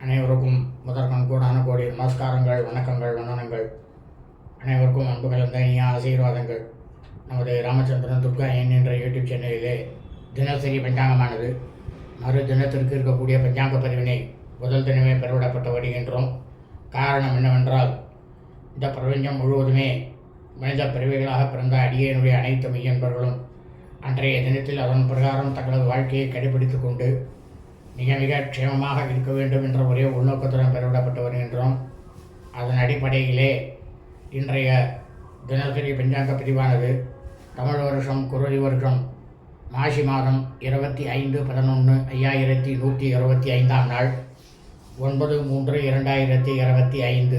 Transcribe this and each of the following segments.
அனைவருக்கும் முதற்கண் கூடான கோடி நமஸ்காரங்கள் வணக்கங்கள் வண்ணனங்கள் அனைவருக்கும் அன்பு கலந்த இனிய ஆசீர்வாதங்கள். நமது ராமச்சந்திரன் துர்கா என் என்ற யூடியூப் சேனலிலே தினசரி பஞ்சாங்கமானது. மறு தினத்திற்கு இருக்கக்கூடிய பஞ்சாங்க பதிவினை முதல் தினமே பெறவிடப்பட்டு வருகின்றோம். காரணம் என்னவென்றால் இந்த பிரபஞ்சம் முழுவதுமே மனித பிறவிகளாக பிறந்த அடியனுடைய அனைத்து மையன்பர்களும் அன்றைய தினத்தில் அதன் பிரகாரம் தங்களது வாழ்க்கையை கடைபிடித்துக் கொண்டு மிக மிக க்ஷேமமாக இருக்க வேண்டும் என்ற ஒரே உள்நோக்கத்துடன் பெறவிடப்பட்டு வருகின்றோம் அதன் அடிப்படையிலே இன்றைய தினசரி பஞ்சாங்க பிரிவானது தமிழ் வருஷம் குருதி வருஷம் மாசி மாதம் இருபத்தி ஐந்து பதினொன்று ஐயாயிரத்தி நூற்றி இருபத்தி ஐந்தாம் நாள் ஒன்பது மூன்று இரண்டாயிரத்தி இருபத்தி ஐந்து.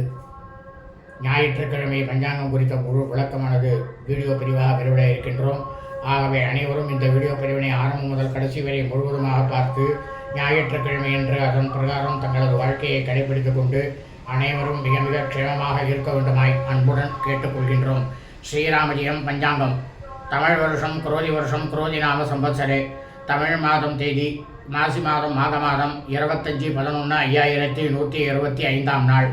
ஞாயிற்றுக்கிழமை பஞ்சாங்கம் குறித்த முழு விளக்கமானது வீடியோ பிரிவாக பெருவிட இருக்கின்றோம். ஆகவே அனைவரும் இந்த வீடியோ பிரிவினை ஆரம்பம் முதல் கடைசி வரை முழுவதுமாக பார்த்து ஞாயிற்றுக்கிழமை என்று அதன் பிரகாரம் தங்களது வாழ்க்கையை கடைபிடித்துக் கொண்டு அனைவரும் மிக மிக க்ஷேமமாக இருக்க வேண்டுமாய் அன்புடன் கேட்டுக்கொள்கின்றோம். ஸ்ரீராமஜியம் பஞ்சாங்கம். தமிழ் வருஷம் குரோதி வருஷம் குரோதி நாம சம்பத்சரே. தமிழ் மாதம் தேதி மாசி மாதம் மாத மாதம் இருபத்தஞ்சி பதினொன்று ஐயாயிரத்தி நூற்றி இருபத்தி ஐந்தாம் நாள்.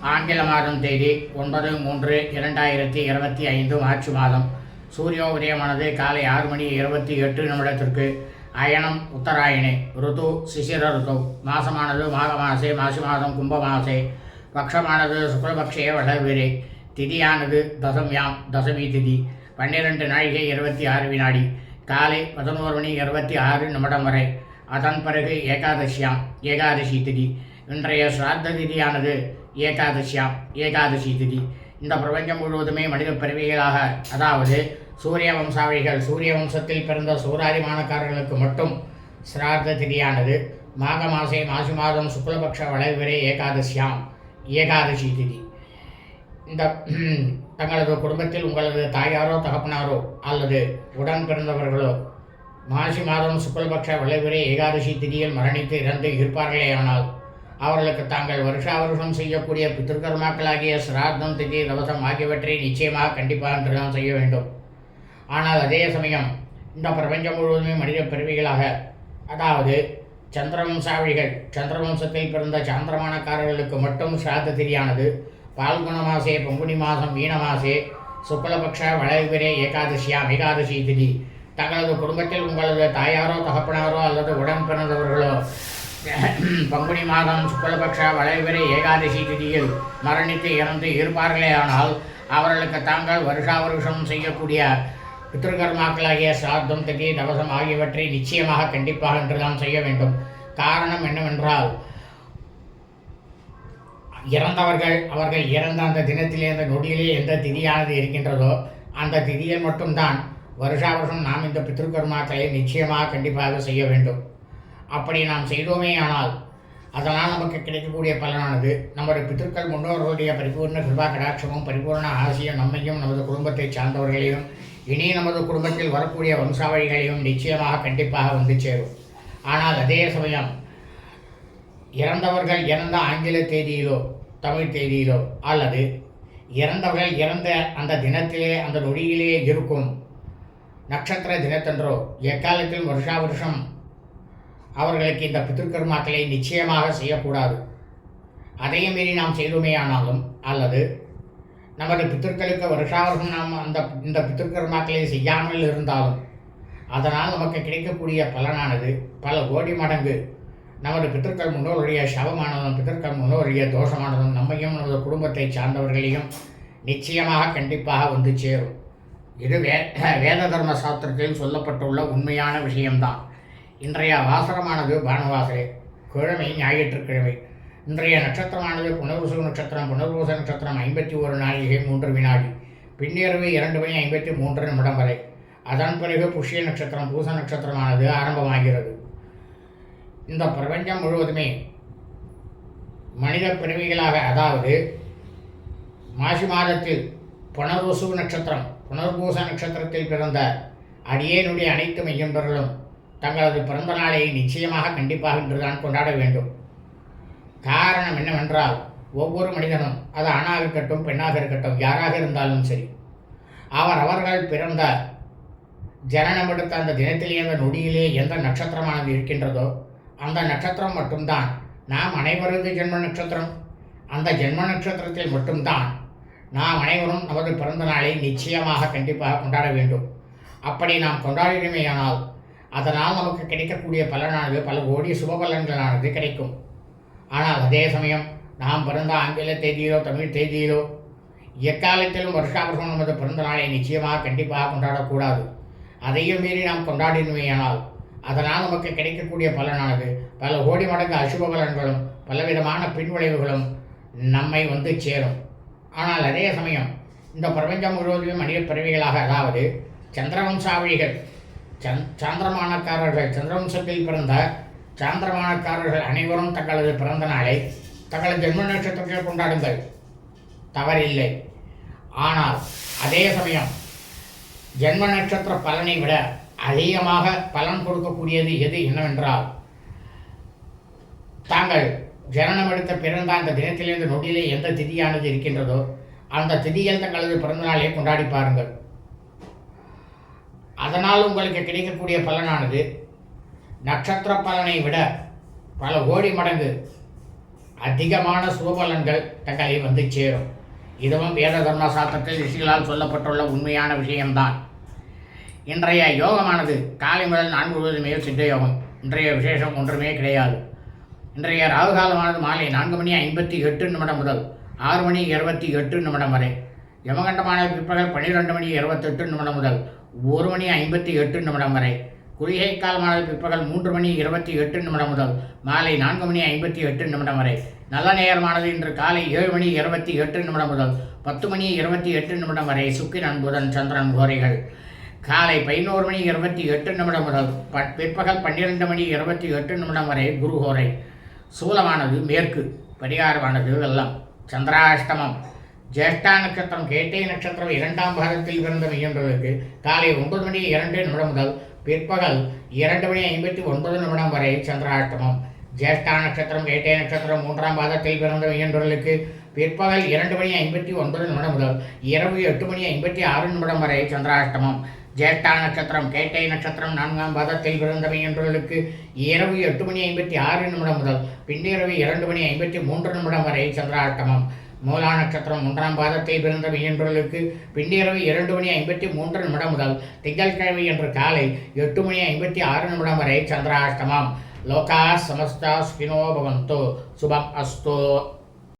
ஆங்கில மாதம் தேதி ஒன்பது மூன்று இரண்டாயிரத்தி இருபத்தி ஐந்து மார்ச் மாதம். சூரிய உதயமானது காலை ஆறு மணி இருபத்தி எட்டு நிமிடத்திற்கு அயனம் உத்தராயணே ருது சிசிர ருது மாசமானது மாக மாசே மாசி மாதம் கும்ப மாசே பக்ஷமானது சுக்லபக்ஷே வளர்விரே திதியானது தசம்யாம் தசமி திதி பன்னிரெண்டு நாழிகை இருபத்தி ஆறு வினாடி காலை பதினோரு மணி இருபத்தி ஆறு நிமிடம் வரை அதன் பிறகு ஏகாதசியாம் ஏகாதசி திதி இன்றைய சிராத்த திதியானது ஏகாதசியாம் ஏகாதசி திதி. இந்த பிரபஞ்சம் முழுவதுமே மனித பிறவிகளாக அதாவது சூரிய வம்சாவளிகள் சூரிய வம்சத்தில் பிறந்த சூராரிமானக்காரர்களுக்கு மட்டும் சிரார்த்த திதியானது. மாக மாசே மாசி மாதம் சுக்லபக்ஷ வளைவிரே ஏகாதசியாம் ஏகாதசி திதி. இந்த தங்களது குடும்பத்தில் உங்களது தாயாரோ தகப்பனாரோ அல்லது உடன் பிறந்தவர்களோ மாசி மாதம் சுக்லபக்ஷ விளைவுரை ஏகாதசி திதியில் மரணித்து இறந்து இருப்பார்களேயானால் அவர்களுக்கு தாங்கள் வருஷா வருஷம் செய்யக்கூடிய பித்திருக்கர்மாக்களாகிய சிரார்த்தம் திதி தவசம் ஆகியவற்றை நிச்சயமாக கண்டிப்பாக என்றுதான் செய்ய வேண்டும். ஆனால் அதே சமயம் இந்த பிரபஞ்சம் முழுவதுமே மனித பிறவிகளாக அதாவது சந்திரவம்சாவிகள் சந்திரவம்சத்தில் பிறந்த சாந்திரமானக்காரர்களுக்கு மட்டும் சாத்த திரியானது பால்குண மாசே பங்குனி மாதம் மீன மாசே சுக்லபக்ஷ வளைவிரே ஏகாதசியாம் ஏகாதசி திதி. தங்களது குடும்பத்தில் உங்களது தாயாரோ தகப்பனாரோ அல்லது உடன் பிறந்தவர்களோ பங்குனி மாதம் சுக்லபக்ஷ வளைவிரை ஏகாதசி திதியில் மரணித்து இறந்து இருப்பார்களே ஆனால் அவர்களுக்கு தாங்கள் வருஷா வருஷம் செய்யக்கூடிய பித்திருக்கர்மாக்களாகிய சாத்தம் திதி தவசம் ஆகியவற்றை நிச்சயமாக கண்டிப்பாக என்றுதான் செய்ய வேண்டும். காரணம் என்னவென்றால் இறந்தவர்கள் அவர்கள் இறந்த அந்த தினத்திலே அந்த நொடியிலே எந்த திதியானது இருக்கின்றதோ அந்த திதியில் மட்டும்தான் வருஷா வருஷம் நாம் இந்த பித்திருக்கர்மாக்களை நிச்சயமாக கண்டிப்பாக செய்ய வேண்டும். அப்படி நாம் செய்தோமே ஆனால் அதனால் நமக்கு கிடைக்கக்கூடிய பலனானது நம்முடைய பித்திருக்கள் முன்னோர்களுடைய பரிபூர்ண கிருபா கடாட்சமும் பரிபூர்ண ஆசையும் நம்மையும் நமது குடும்பத்தை சார்ந்தவர்களையும் இனி நமது குடும்பத்தில் வரக்கூடிய வம்சாவளிகளையும் நிச்சயமாக கண்டிப்பாக வந்து சேரும். ஆனால் அதே சமயம் இறந்தவர்கள் இறந்த ஆங்கில தேதியிலோ தமிழ் தேதியிலோ அல்லது இறந்தவர்கள் இறந்த அந்த தினத்திலே அந்த நொடியிலே இருக்கும் நட்சத்திர தினத்தன்றோ எக்காலத்தில் வருஷா வருஷம் அவர்களுக்கு இந்த பித்திருக்கர்மாக்களை நிச்சயமாக செய்யக்கூடாது. அதையும் மீறி நாம் செய்தோமே ஆனாலும் அல்லது நமது பித்திருக்களுக்கு வருஷா வருஷம் நாம் அந்த இந்த பித்திருக்கர்மாக்களை செய்யாமல் இருந்தாலும் அதனால் நமக்கு கிடைக்கக்கூடிய பலனானது பல கோடி மடங்கு. நமது பித்திருக்கள் முன்னோருடைய சவமானதும் பித்திருக்கள் முன்னோருடைய தோஷமானதும் நம்மையும் நமது குடும்பத்தை சார்ந்தவர்களையும் நிச்சயமாக கண்டிப்பாக வந்து சேரும். இது வே வேத தர்ம சாஸ்திரத்தில் சொல்லப்பட்டுள்ள உண்மையான விஷயம்தான். இன்றைய வாசகமானது பானுவாசரே கிழமை ஞாயிற்றுக்கிழமை. இன்றைய நட்சத்திரமானது புனர்வசு நட்சத்திரம் புனர்வச நட்சத்திரம் ஐம்பத்தி ஒரு நாளிகை மூன்று வினாடி. பின்னிரவு இரண்டு மணி ஐம்பத்தி மூன்று நிமிடம் வரை. அதன் பிறகு புஷ்ய நட்சத்திரம் பூச நட்சத்திரமானது ஆரம்பமாகிறது. இந்த பிரபஞ்சம் முழுவதுமே மனித பிறவிகளாக அதாவது மாசி மாதத்தில் புனர்வசு நட்சத்திரம் புனர்பூச நட்சத்திரத்தில் பிறந்த அடியேனுடைய அனைத்து மையம்பர்களும் தங்களது பிறந்த நாளை நிச்சயமாக கண்டிப்பாக இன்றுதான் கொண்டாட வேண்டும். காரணம் என்னவென்றால் ஒவ்வொரு மனிதனும் அது ஆணாக இருக்கட்டும் பெண்ணாக இருக்கட்டும் யாராக இருந்தாலும் சரி அவர் அவர்கள் பிறந்த ஜனனம் எடுத்த அந்த தினத்திலே அந்த நொடியிலே எந்த நட்சத்திரமானது இருக்கின்றதோ அந்த நட்சத்திரம் மட்டும்தான். நாம் அனைவரது ஜென்ம நட்சத்திரம். அந்த ஜென்ம நட்சத்திரத்தில் மட்டும்தான் நாம் அனைவரும் நமது பிறந்த நாளை நிச்சயமாக கண்டிப்பாக கொண்டாட வேண்டும். அப்படி நாம் கொண்டாடினமேயானால் அதனால் நமக்கு கிடைக்கக்கூடிய பலனானது பல கோடி சுப பலன்களானது கிடைக்கும். ஆனால் அதே சமயம் நாம் பிறந்த ஆங்கில தேதியிலோ தமிழ் தேதியிலோ எக்காலத்திலும் வருஷா வருஷம் நமது பிறந்த நாளை நிச்சயமாக கண்டிப்பாக கொண்டாடக்கூடாது. அதையும் மீறி நாம் கொண்டாடினமையானால் அதனால் நமக்கு கிடைக்கக்கூடிய பலனானது பல கோடி மடங்கு அசுப பலன்களும் பலவிதமான பின்விளைவுகளும் நம்மை வந்து சேரும். ஆனால் அதே சமயம் இந்த பிரபஞ்சம் முழுவதுமே மனித பிறவிகளாக அதாவது சந்திரவம்சாவளிகள் சந் சாந்திரமானக்காரர்கள் சந்திரவம்சத்தில் பிறந்த சாந்திரமானக்காரர்கள் அனைவரும் தங்களது பிறந்த நாளை தங்களது ஜென்ம நட்சத்திரத்தில் கொண்டாடுங்கள். தவறில்லை. ஆனால் அதே சமயம் ஜென்ம நட்சத்திர பலனை விட அதிகமாக பலன் கொடுக்கக்கூடியது எது என்னவென்றால் தாங்கள் ஜனனம் எடுத்த பிறந்த அந்த தினத்திலிருந்து நொடியிலே எந்த திதியானது இருக்கின்றதோ அந்த திதியில் தங்களது பிறந்தநாளை கொண்டாடி பாருங்கள். அதனால் உங்களுக்கு கிடைக்கக்கூடிய பலனானது நட்சத்திர பலனை விட பல கோடி மடங்கு அதிகமான சுபபலன்கள் தங்களை வந்து சேரும். இதுவும் வேத தர்ம சாஸ்திரத்தில் ரிஷிகளால் சொல்லப்பட்டுள்ள உண்மையான விஷயம்தான். இன்றைய யோகமானது காலை முதல் நான்கு முழுவதுமே சித்த யோகம். இன்றைய விசேஷம் ஒன்றுமே கிடையாது. இன்றைய ராகு காலமானது மாலை நான்கு மணி ஐம்பத்தி எட்டு நிமிடம் முதல் ஆறு மணி இருபத்தி எட்டு நிமிடம் வரை. யமகண்டமான பிற்பகல் பன்னிரெண்டு மணி இருபத்தெட்டு நிமிடம் முதல் ஒரு மணி ஐம்பத்தி எட்டு நிமிடம் வரை. குளிகை காலமானது பிற்பகல் மூன்று மணி இருபத்தி எட்டு நிமிடம் முதல் மாலை நான்கு மணி ஐம்பத்தி எட்டு நிமிடம் வரை. நல்ல நேரமானது இன்று காலை ஏழு மணி இருபத்தி எட்டு நிமிடம் முதல் பத்து மணி இருபத்தி எட்டு நிமிடம் வரை சுக்கிரன் புதன் சந்திரன் கோரைகள். காலை பதினோரு மணி இருபத்தி எட்டு நிமிடம் முதல் ப பிற்பகல் பன்னிரெண்டு மணி இருபத்தி எட்டு நிமிடம் வரை குருஹோரை சூலமானது மேற்கு பரிகாரமானது வெள்ளம். சந்திராஷ்டமம். ஜேஷ்டா நட்சத்திரம் கேட்டை நட்சத்திரம் இரண்டாம் பாகத்தில் பிறந்த மையன்றதற்கு காலை ஒன்பது மணி இரண்டு நிமிடம் முதல் பிற்பகல் இரண்டு மணி ஐம்பத்தி ஒன்பது நிமிடம் வரை சந்திராஷ்டமம். ஜேஷ்டா நட்சத்திரம் கேட்டே நட்சத்திரம் மூன்றாம் பாதத்தில் பிறந்த மையன்றர்களுக்கு பிற்பகல் இரண்டு மணி ஐம்பத்தி ஒன்பது நிமிடம் முதல் இரவு எட்டு மணி ஐம்பத்தி ஆறு நிமிடம் வரை சந்திராஷ்டமம். ஜேஷ்டா நட்சத்திரம் கேட்டை நட்சத்திரம் நான்காம் பாதத்தில் பிறந்தவை என்றவர்களுக்கு இரவு எட்டு மணி ஐம்பத்தி ஆறு நிமிடம் முதல் பின்னிரவு இரண்டு மணி ஐம்பத்தி மூன்று நிமிடம் வரை சந்திராஷ்டமம். மூலா நட்சத்திரம் மூன்றாம் பாதத்தில் பிறந்த என்றவர்களுக்கு பின்னிரவு இரண்டு மணி ஐம்பத்தி மூன்று நிமிடம் முதல் திங்கட்கிழமை என்று காலை எட்டு மணி ஐம்பத்தி ஆறு நிமிடம் வரை சந்திராஷ்டமம். லோகா சமஸ்தா சுகினோ பவந்தோ. சுபம் அஸ்தோ.